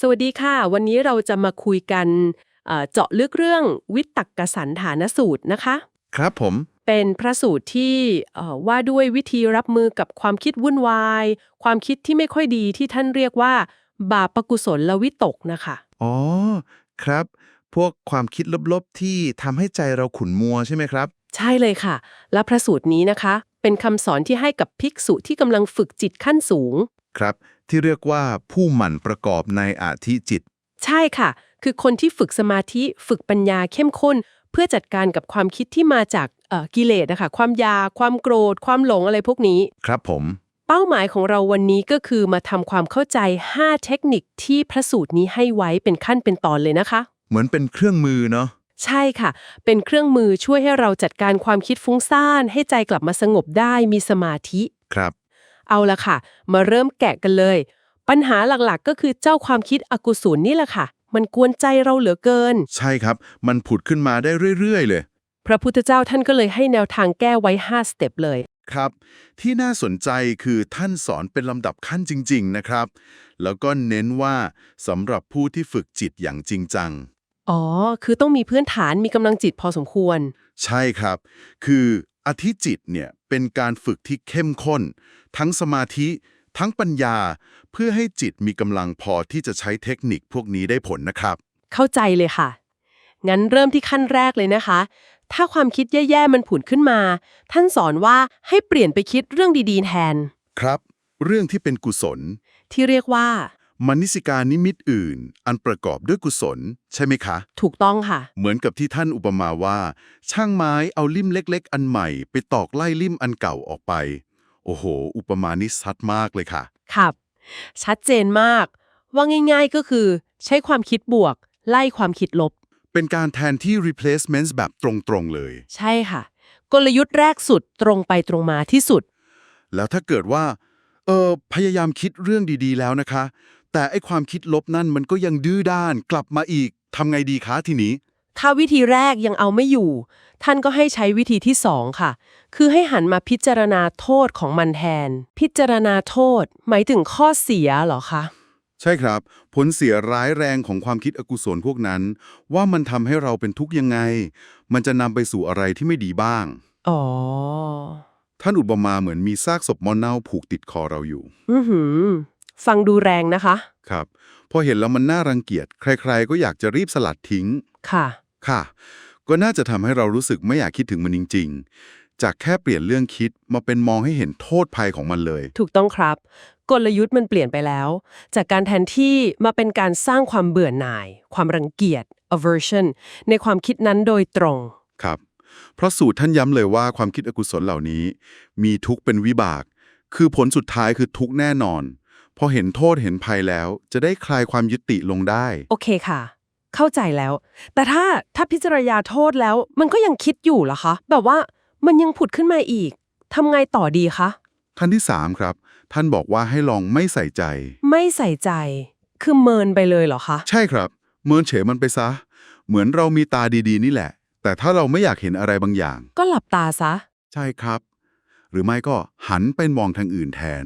สวัสดีค่ะ วันนี้เราจะมาคุยกันเอ่อเจาะลึกเรื่องวิตกสันฐานสูตรนะคะ ครับผม เป็นพระสูตรที่เอ่อว่าด้วยวิธีรับมือกับความคิดวุ่นวาย ความคิดที่ไม่ค่อยดีที่ท่านเรียกว่า บาปกุศลวิตกนะคะ อ๋อ ครับ พวกความคิดลบๆที่ทำให้ใจเราขุ่นมัวใช่ไหมครับ ใช่เลยค่ะ และพระสูตรนี้นะคะ เป็นคำสอนที่ให้กับภิกษุที่กำลังฝึกจิตขั้นสูง ครับ ที่เรียกว่าผู้หมั่นประกอบในอาธิจิต ใช่ค่ะ คือคนที่ฝึกสมาธิฝึกปัญญาเข้มข้น เพื่อจัดการกับความคิดที่มาจากเอ่อกิเลสนะคะความอยากความโกรธ ความหลงอะไรพวกนี้ ครับผม เป้าหมายของเราวันนี้ก็คือมาทำความเข้าใจ 5 เทคนิคที่พระสูตรนี้ให้ไว้เป็นขั้นเป็นตอนเลยนะคะ เหมือนเป็นเครื่องมือเนาะใช่ค่ะ เป็นเครื่องมือช่วยให้เราจัดการความคิดฟุ้งซ่าน ให้ใจกลับมาสงบได้มีสมาธิ ครับ เอาละค่ะ มาเริ่มแกะกันเลย ปัญหาหลักๆ ก็คือเจ้าความคิดอกุศลนี่แหละค่ะ มันกวนใจเราเหลือเกิน ใช่ครับ มันผุดขึ้นมาได้เรื่อย ๆ เลย พระพุทธเจ้าท่านก็เลยให้แนวทางแก้ไว้ 5 สเต็ปเลย ครับ ที่น่าสนใจคือท่านสอนเป็นลำดับขั้นจริง ๆ นะครับ แล้วก็เน้นว่าสำหรับผู้ที่ฝึกจิตอย่างจริงจัง อ๋อ คือต้องมีพื้นฐานมีกำลังจิตพอสมควร ใช่ครับ คืออธิจิตเนี่ย เป็นการฝึกที่เข้มข้น ทั้งสมาธิ ทั้งปัญญา เพื่อให้จิตมีกำลังพอที่จะใช้เทคนิคพวกนี้ได้ผลนะครับ เข้าใจเลยค่ะ งั้นเริ่มที่ขั้นแรกเลยนะคะ ถ้าความคิดแย่ๆมันผุดขึ้นมา ท่านสอนว่าให้เปลี่ยนไปคิดเรื่องดีๆแทน ครับ เรื่องที่เป็นกุศล ที่เรียกว่า มนิสิการนิมิตอื่น อันประกอบด้วยกุศล ใช่ไหมคะ ถูกต้องค่ะ เหมือนกับที่ท่านอุปมาว่า ช่างไม้เอาลิ่มเล็ก ๆ อันใหม่ ไปตอกไล่ลิ่มอันเก่าออกไป โอ้โห อุปมานี้ชัดมากเลยค่ะ ครับ ชัดเจนมาก ว่าง่าย ๆก็คือ ใช้ความคิดบวก ไล่ความคิดลบ เป็นการแทนที่ replacement แบบตรงๆเลย ใช่ค่ะ กลยุทธ์แรกสุดตรงไปตรงมาที่สุด แล้วถ้าเกิดว่า เออพยายามคิดเรื่องดีๆ แล้วนะคะ แต่ไอความคิดลบนั่นมันก็ยังดื้อด้านกลับมาอีกทำไงดีคะทีนี้ ถ้าวิธีแรกยังเอาไม่อยู่ ท่านก็ให้ใช้วิธีที่สองค่ะ คือให้หันมาพิจารณาโทษของมันแทน พิจารณาโทษ หมายถึงข้อเสียเหรอคะใช่ครับ ผลเสียร้ายแรงของความคิดอกุศลพวกนั้น ว่ามันทำให้เราเป็นทุกข์ยังไง มันจะนำไปสู่อะไรที่ไม่ดีบ้าง อ๋อ ท่านอุปมาเหมือนมีซากศพมอเน่าผูกติดคอเราอยู่ อือหือ ฟังดูแรงนะคะ ครับ พอเห็นแล้วมันน่ารังเกียจ ใครๆ ก็อยากจะรีบสลัดทิ้ง ค่ะ ค่ะ ก็น่าจะทำให้เรารู้สึกไม่อยากคิดถึงมันจริง ๆ จากแค่เปลี่ยนเรื่องคิดมาเป็นมองให้เห็นโทษภัยของมันเลย ถูกต้องครับ กลยุทธ์มันเปลี่ยนไปแล้ว จากการแทนที่มาเป็นการสร้างความเบื่อหน่าย ความรังเกียจ aversion ในความคิดนั้นโดยตรง ครับ เพราะสูตรท่านย้ำเลยว่าความคิดอกุศลเหล่านี้ มีทุกข์เป็นวิบาก คือผลสุดท้ายคือทุกข์แน่นอน พอเห็นโทษเห็นภัยแล้ว จะได้คลายความยึดติลงได้ โอเคค่ะ เข้าใจแล้ว แต่ถ้าถ้าพิจารณาโทษแล้ว มันก็ยังคิดอยู่เหรอคะ แบบว่ามันยังผุดขึ้นมาอีกทำไงต่อดีคะขั้นที่สามครับ ท่านบอกว่าให้ลองไม่ใส่ใจ ไม่ใส่ใจ คือเมินไปเลยเหรอคะ ใช่ครับ เมินเฉยมันไปซะ เหมือนเรามีตาดีๆ นี่แหละ แต่ถ้าเราไม่อยากเห็นอะไรบางอย่าง ก็หลับตาซะ ใช่ครับ หรือไม่ก็หันไปมองทางอื่นแทน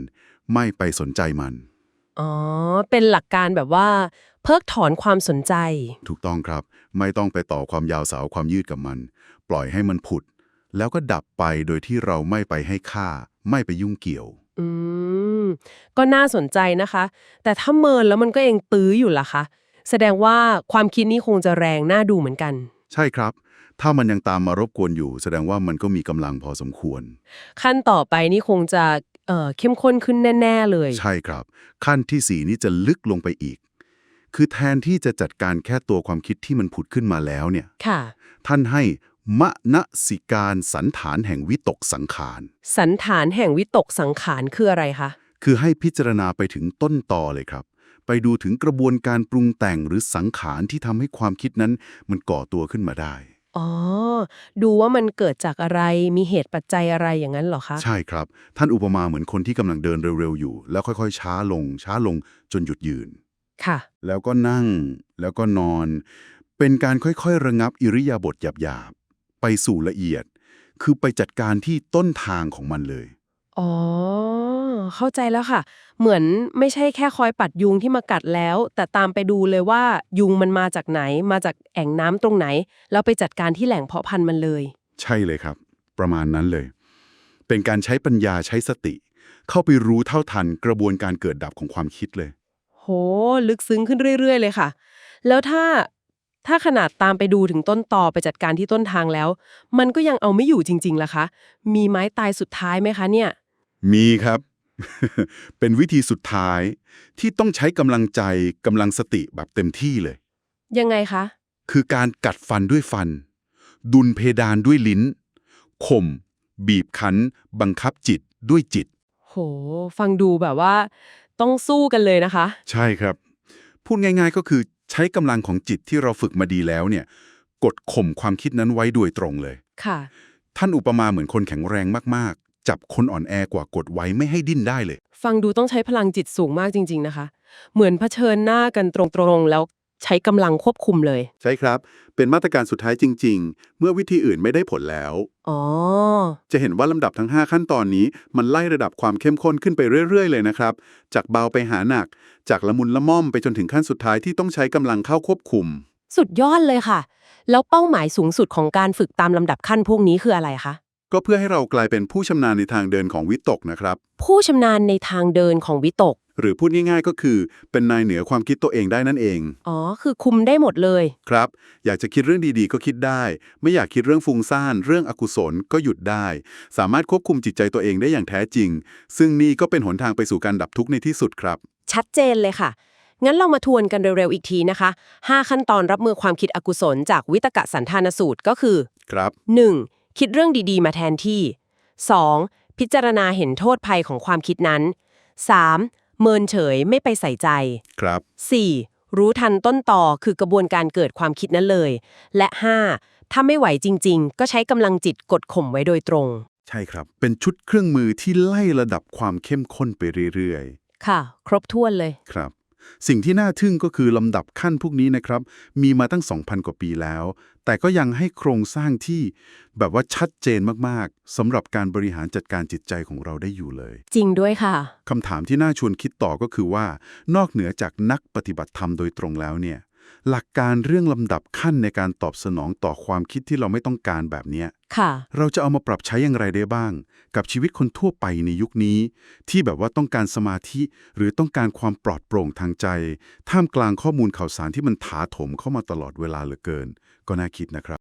ไม่ไปสนใจมัน อ๋อ เป็นหลักการแบบว่า เพิกถอนความสนใจ ถูกต้องครับ ไม่ต้องไปต่อความยาวสาวความยืดกับมัน ปล่อยให้มันผุด แล้วก็ดับไปโดยที่เราไม่ไปให้ค่า ไม่ไปยุ่งเกี่ยว อืม ก็น่าสนใจนะคะ แต่ถ้าเมินแล้วมันก็ยังตื้ออยู่ล่ะคะ แสดงว่าความคิดนี้คงจะแรงน่าดูเหมือนกัน ใช่ครับ ถ้ามันยังตามมารบกวนอยู่ แสดงว่ามันก็มีกำลังพอสมควร ขั้นต่อไปนี่คงจะ เอ่อเข้มข้นขึ้นแน่ ๆ เลย ใช่ครับ ขั้นที่สี่นี้จะลึกลงไปอีก คือแทนที่จะจัดการแค่ตัวความคิดที่มันผุดขึ้นมาแล้วเนี่ยค่ะ ท่านให้มณสิการสันฐานแห่งวิตกสังขาร สันฐานแห่งวิตกสังขารคืออะไรคะ คือให้พิจารณาไปถึงต้นตอเลยครับ ไปดูถึงกระบวนการปรุงแต่งหรือสังขารที่ทำให้ความคิดนั้นมันก่อตัวขึ้นมาได้ อ๋อ ดูว่ามันเกิดจากอะไร มีเหตุปัจจัยอะไรอย่างนั้นเหรอคะ ใช่ครับ ท่านอุปมาเหมือนคนที่กำลังเดินเร็วๆอยู่ แล้วค่อยๆ ช้าลง ช้าลงจนหยุดยืน ค่ะ แล้วก็นั่ง แล้วก็นอน เป็นการค่อยๆ ระงับอิริยาบถหยาบๆ ไปสู่ละเอียด คือไปจัดการที่ต้นทางของมันเลย อ๋อ เข้าใจแล้วค่ะ เหมือนไม่ใช่แค่คอยปัดยุงที่มากัดแล้ว แต่ตามไปดูเลยว่ายุงมันมาจากไหน มาจากแอ่งน้ำตรงไหน แล้วไปจัดการที่แหล่งเพาะพันธุ์มันเลย ใช่เลยครับ ประมาณนั้นเลย เป็นการใช้ปัญญาใช้สติ เข้าไปรู้เท่าทันกระบวนการเกิดดับของความคิดเลย โห ลึกซึ้งขึ้นเรื่อย ๆ เลยค่ะ แล้วถ้าถ้าขนาดตามไปดูถึงต้นตอไปจัดการที่ต้นทางแล้ว มันก็ยังเอาไม่อยู่จริงๆล่ะคะ มีไม้ตายสุดท้ายไหมคะเนี่ย มีครับ เป็นวิธีสุดท้ายที่ต้องใช้กำลังใจกำลังสติแบบเต็มที่เลย ยังไงคะ คือการกัดฟันด้วยฟัน ดุลเพดานด้วยลิ้น ข่ม บีบคั้น บังคับจิตด้วยจิต โห ฟังดูแบบว่า ต้องสู้กันเลยนะคะ ใช่ครับ พูดง่ายๆก็คือใช้กำลังของจิตที่เราฝึกมาดีแล้วเนี่ย กดข่มความคิดนั้นไว้โดยตรงเลย ค่ะ ท่านอุปมาเหมือนคนแข็งแรงมากๆ จับคนอ่อนแอกว่ากดไว้ไม่ให้ดิ้นได้เลย ฟังดูต้องใช้พลังจิตสูงมากจริง ๆนะคะ เหมือนเผชิญหน้ากันตรงๆ แล้วใช้กำลังควบคุมเลย ใช่ครับ เป็นมาตรการสุดท้ายจริง ๆ เมื่อวิธีอื่นไม่ได้ผลแล้ว อ๋อ จะเห็นว่าลำดับทั้ง 5 ขั้นตอนนี้มันไล่ระดับความเข้มข้นขึ้นไปเรื่อย ๆ เลยนะครับ จากเบาไปหาหนัก จากละมุนละม่อมไปจนถึงขั้นสุดท้ายที่ต้องใช้กำลังเข้าควบคุม สุดยอดเลยค่ะ แล้วเป้าหมายสูงสุดของการฝึกตามลำดับขั้นพวกนี้คืออะไรคะ ก็เพื่อให้เรากลายเป็นผู้ชำนาญในทางเดินของวิตกนะครับ ผู้ชำนาญในทางเดินของวิตก หรือพูดง่ายๆก็คือ เป็นนายเหนือความคิดตัวเองได้นั่นเอง อ๋อ คือคุมได้หมดเลย ครับ อยากจะคิดเรื่องดีๆ ก็คิดได้ ไม่อยากคิดเรื่องฟุ้งซ่าน เรื่องอกุศลก็หยุดได้ สามารถควบคุมจิตใจตัวเองได้อย่างแท้จริง ซึ่งนี่ก็เป็นหนทางไปสู่การดับทุกข์ในที่สุดครับ ชัดเจนเลยค่ะ งั้นเรามาทวนกันเร็วๆอีกทีนะคะ 5 ขั้นตอนรับมือความคิดอกุศลจากวิตกสันทานสูตรก็คือ ครับ 1. คิดเรื่องดีๆ มาแทนที่ 2. พิจารณาเห็นโทษภัยของความคิดนั้น 3. เมินเฉยไม่ไปใส่ใจ ครับ 4. รู้ทันต้นต่อคือกระบวนการเกิดความคิดนั้นเลย และ 5. ถ้าไม่ไหวจริง ๆ ก็ใช้กำลังจิตกดข่มไว้โดยตรง ใช่ครับ เป็นชุดเครื่องมือที่ไล่ระดับความเข้มข้นไปเรื่อยค่ะ ครบถ้วนเลย ๆ ครับ สิ่งที่น่าทึ่งก็คือลำดับขั้นพวกนี้นะครับ มีมาตั้ง 2,000 กว่าปีแล้ว แต่ก็ยังให้โครงสร้างที่แบบว่าชัดเจนมากๆสำหรับการบริหารจัดการจิตใจของเราได้อยู่เลย จริงด้วยค่ะคำถามที่น่าชวนคิดต่อก็คือว่า นอกเหนือจากนักปฏิบัติธรรมโดยตรงแล้วเนี่ย หลักการเรื่องลำดับขั้นในการตอบสนองต่อความคิดที่เราไม่ต้องการแบบเนี้ยค่ะ เราจะเอามาปรับใช้อย่างไรได้บ้าง กับชีวิตคนทั่วไปในยุคนี้ ที่แบบว่าต้องการสมาธิ หรือต้องการความปลอดโปร่งทางใจ ท่ามกลางข้อมูลข่าวสารที่มันถาโถมเข้ามาตลอดเวลาเหลือเกิน ก็น่าคิดนะครับ